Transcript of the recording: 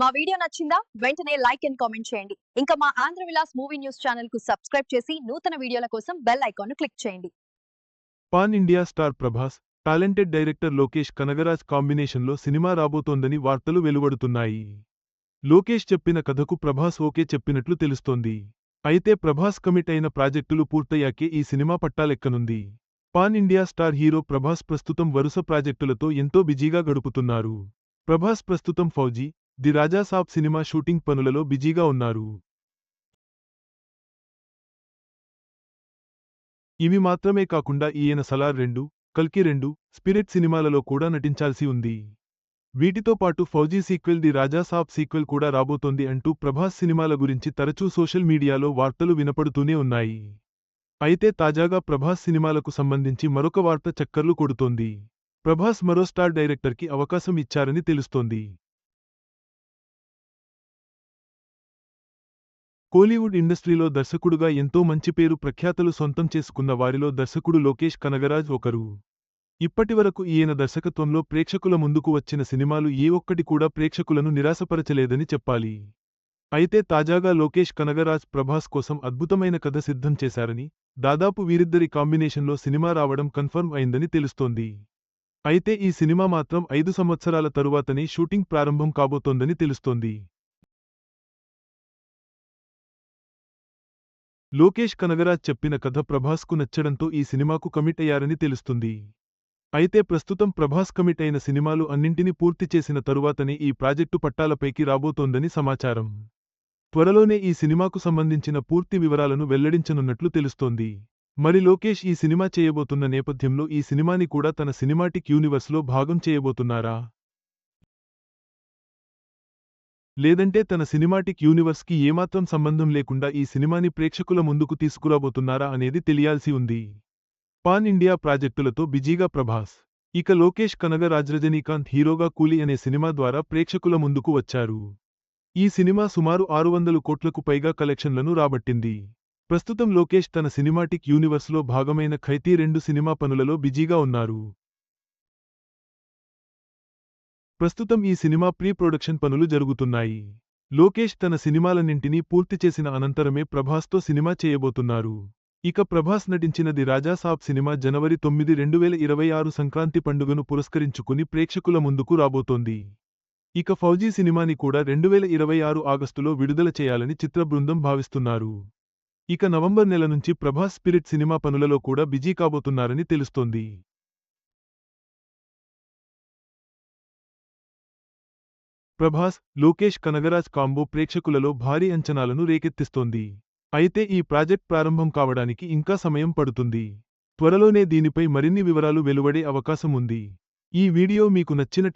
మా వీడియో నచ్చిందా? వెంటనే లైక్ అండ్ కామెంట్ చేయండి. ఇంకా మా ఆంధ్ర విలాస్ మూవీ న్యూస్ ఛానల్కు సబ్స్క్రైబ్ చేసి నూతన వీడియోల కోసం బెల్ ఐకాన్ను క్లిక్ చేయండి. Pan India star Prabhas talented director Lokesh Kanagaraj కాంబినేషన్లో సినిమా రాబోతోందని వార్తలు వెలువడుతున్నాయి. లోకేష్ చెప్పిన కథకు ప్రభాస్ ఓకే చెప్పినట్లు తెలుస్తోంది. అయితే ప్రభాస్ కమిట్ అయిన ప్రాజెక్టులు పూర్తయ్యాకే ఈ cinema పట్టాలెక్కనుంది. Pan India star hero Prabhas ప్రస్తుతం వరుస ప్రాజెక్టులతో ఎంతో బిజీగా గడుపుతున్నారు. ప్రభాస్ ప్రస్తుతం Fauji the Rajasaab cinema shooting పనులలో బిజీగా ఉన్నారు. ఇవి మాత్రమే కాకుండా ఈయన సలార్ రెండు కల్కి రెండు స్పిరిట్ సినిమాలలో కూడా నటించాల్సి ఉంది. వీటితో పాటు Fauji sequel the Rajasaab sequel కూడా రాబోతోంది అంటూ ప్రభాస్ సినిమాల గురించి తరచూ సోషల్ మీడియాలో వార్తలు వినపడుతూనే ఉన్నాయి. అయితే తాజాగా ప్రభాస్ సినిమాలకు సంబంధించి మరొక వార్త చక్కర్లు కొడుతోంది. ప్రభాస్ మరో స్టార్ డైరెక్టర్కి అవకాశం ఇచ్చారని తెలుస్తోంది. కోలీవుడ్ ఇండస్ట్రీలో దర్శకుడుగా ఎంతో మంచి పేరు ప్రఖ్యాతలు సొంతం చేసుకున్న వారిలో దర్శకుడు లోకేష్ కనగరాజ్ ఒకరు. ఇప్పటివరకు ఈయన దర్శకత్వంలో ప్రేక్షకుల ముందుకు వచ్చిన సినిమాలు ఏ ఒక్కటి కూడా ప్రేక్షకులను నిరాశపరచలేదని చెప్పాలి. అయితే తాజాగా లోకేష్ కనగరాజ్ ప్రభాస్ కోసం అద్భుతమైన కథ సిద్ధం చేశారని దాదాపు వీరిద్దరి కాంబినేషన్లో సినిమా రావడం కన్ఫర్మ్ అయిందని తెలుస్తోంది. అయితే ఈ సినిమా మాత్రం ఐదు సంవత్సరాల తరువాతనే షూటింగ్ ప్రారంభం కాబోతోందని తెలుస్తోంది. లోకేష్ కనగరాజ్ చెప్పిన కథ ప్రభాస్కు నచ్చడంతో ఈ సినిమాకు కమిట్ అయ్యారని తెలుస్తుంది. అయితే ప్రస్తుతం ప్రభాస్ కమిట్ అయిన సినిమాలు అన్నింటినీ పూర్తి చేసిన తరువాతనే ఈ ప్రాజెక్టు పట్టాలపైకి రాబోతోందని సమాచారం. త్వరలోనే ఈ సినిమాకు సంబంధించిన పూర్తి వివరాలను వెల్లడించనున్నట్లు తెలుస్తోంది. మరి లోకేష్ ఈ సినిమా చేయబోతున్న నేపథ్యంలో ఈ సినిమాని కూడా తన సినిమాటిక్ యూనివర్స్లో భాగం చేయబోతున్నారా? లేదంటే తన సినిమాటిక్ యూనివర్స్కి ఏమాత్రం సంబంధం లేకుండా ఈ సినిమాని ప్రేక్షకుల ముందుకు తీసుకురాబోతున్నారా అనేది తెలియాల్సి ఉంది. పాన్ ఇండియా ప్రాజెక్టులతో బిజీగా ప్రభాస్. ఇక లోకేష్ కనగ రాజరజనీకాంత్ హీరోగా కూలి అనే సినిమా ద్వారా ప్రేక్షకుల ముందుకు వచ్చారు. ఈ సినిమా సుమారు ఆరు వందలు కోట్లకు పైగా కలెక్షన్లను రాబట్టింది. ప్రస్తుతం లోకేష్ తన సినిమాటిక్ యూనివర్స్లో భాగమైన ఖైతీ రెండు సినిమా పనులలో బిజీగా ఉన్నారు. ప్రస్తుతం ఈ సినిమా ప్రీ ప్రొడక్షన్ పనులు జరుగుతున్నాయి. లోకేష్ తన సినిమాలన్నింటినీ పూర్తి చేసిన అనంతరమే ప్రభాస్తో సినిమా చేయబోతున్నారు. ఇక ప్రభాస్ నటించినది రాజాసాబ్ సినిమా జనవరి తొమ్మిది రెండు వేల ఇరవై ఆరు సంక్రాంతి పండుగను పురస్కరించుకుని ప్రేక్షకుల ముందుకు రాబోతోంది. ఇక ఫౌజీ సినిమాని కూడా రెండు వేల ఇరవై ఆరు ఆగస్టులో విడుదల చేయాలని చిత్ర బృందం భావిస్తున్నారు. ఇక నవంబర్ నెల నుంచి ప్రభాస్ స్పిరిట్ సినిమా పనులలో కూడా బిజీ కాబోతున్నారని తెలుస్తోంది. ప్రభాస్ లోకేష్ కనగరాజ్ కాంబో ప్రేక్షకులలో భారీ అంచనాలను రేకెత్తిస్తోంది. అయితే ఈ ప్రాజెక్ట్ ప్రారంభం కావడానికి ఇంకా సమయం పడుతుంది. త్వరలోనే దీనిపై మరిన్ని వివరాలు వెలువడే అవకాశం ఉంది. ఈ వీడియో మీకు నచ్చినట్లయితే